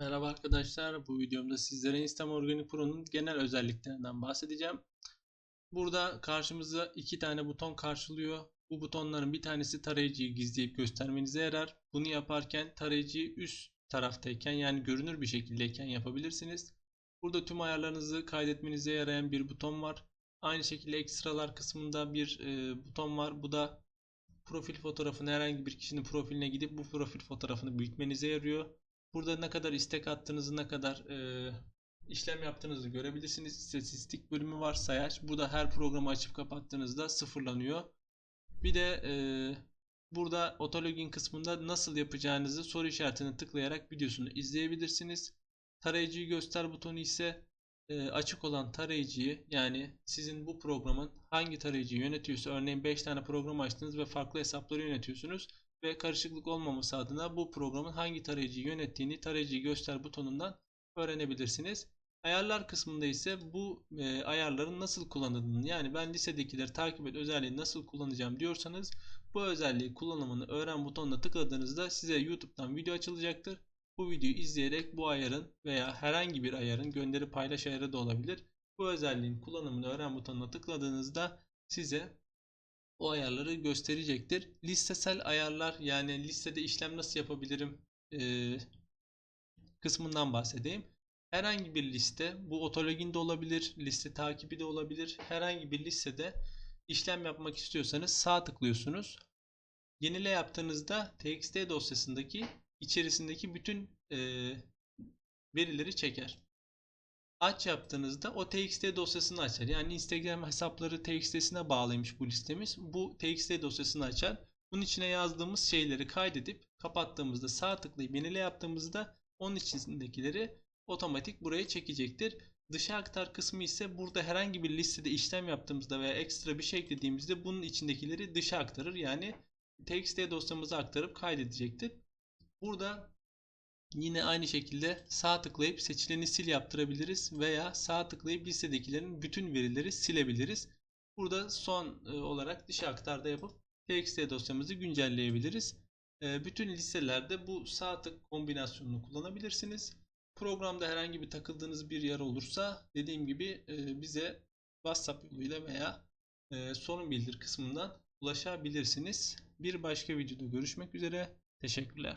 Merhaba arkadaşlar. Bu videomda sizlere Instam Organic Pro'nun genel özelliklerinden bahsedeceğim. Burada karşımıza iki tane buton karşılıyor. Bu butonların bir tanesi tarayıcıyı gizleyip göstermenize yarar. Bunu yaparken tarayıcıyı üst taraftayken yani görünür bir şekildeyken yapabilirsiniz. Burada tüm ayarlarınızı kaydetmenize yarayan bir buton var. Aynı şekilde ekstralar kısmında bir e, buton var. Bu da profil fotoğrafını herhangi bir kişinin profiline gidip bu profil fotoğrafını büyütmenize yarıyor. Burada ne kadar istek attığınızı, ne kadar e, işlem yaptığınızı görebilirsiniz. İstatistik bölümü var, sayaç. Burada her programı açıp kapattığınızda sıfırlanıyor. Bir de e, burada autologin kısmında nasıl yapacağınızı soru işaretine tıklayarak videosunu izleyebilirsiniz. Tarayıcıyı göster butonu ise e, açık olan tarayıcıyı yani sizin bu programın hangi tarayıcıyı yönetiyorsa örneğin 5 tane program açtınız ve farklı hesapları yönetiyorsunuz ve karışıklık olmaması adına bu programın hangi tarayıcıyı yönettiğini tarayıcıyı göster butonundan öğrenebilirsiniz. Ayarlar kısmında ise bu e, ayarların nasıl kullanıldığını yani ben listedekileri takip et özelliğini nasıl kullanacağım diyorsanız bu özelliği kullanımını öğren butonuna tıkladığınızda size YouTube'dan video açılacaktır. Bu videoyu izleyerek bu ayarın veya herhangi bir ayarın gönderi paylaş ayarı da olabilir. Bu özelliğin kullanımını öğren butonuna tıkladığınızda size o ayarları gösterecektir. Listesel ayarlar yani listede işlem nasıl yapabilirim ee, kısmından bahsedeyim. Herhangi bir liste bu otologin de olabilir, liste takibi de olabilir. Herhangi bir listede işlem yapmak istiyorsanız sağ tıklıyorsunuz. Yenile yaptığınızda txt dosyasındaki içerisindeki bütün e, verileri çeker. Aç yaptığınızda o txt dosyasını açar. Yani Instagram hesapları txt'sine bağlıymış bu listemiz. Bu txt dosyasını açar. Bunun içine yazdığımız şeyleri kaydedip kapattığımızda sağ tıklayıp yenile yaptığımızda onun içindekileri otomatik buraya çekecektir. Dışa aktar kısmı ise burada herhangi bir listede işlem yaptığımızda veya ekstra bir şey eklediğimizde bunun içindekileri dışa aktarır. Yani txt dosyamıza aktarıp kaydedecektir. Burada yine aynı şekilde sağ tıklayıp seçileni sil yaptırabiliriz veya sağ tıklayıp listedekilerin bütün verileri silebiliriz. Burada son e, olarak dışa aktarda yapıp txt dosyamızı güncelleyebiliriz. E, bütün listelerde bu sağ tık kombinasyonunu kullanabilirsiniz. Programda herhangi bir takıldığınız bir yer olursa dediğim gibi e, bize WhatsApp yoluyla veya sorun bildir kısmından ulaşabilirsiniz. Bir başka videoda görüşmek üzere. Teşekkürler.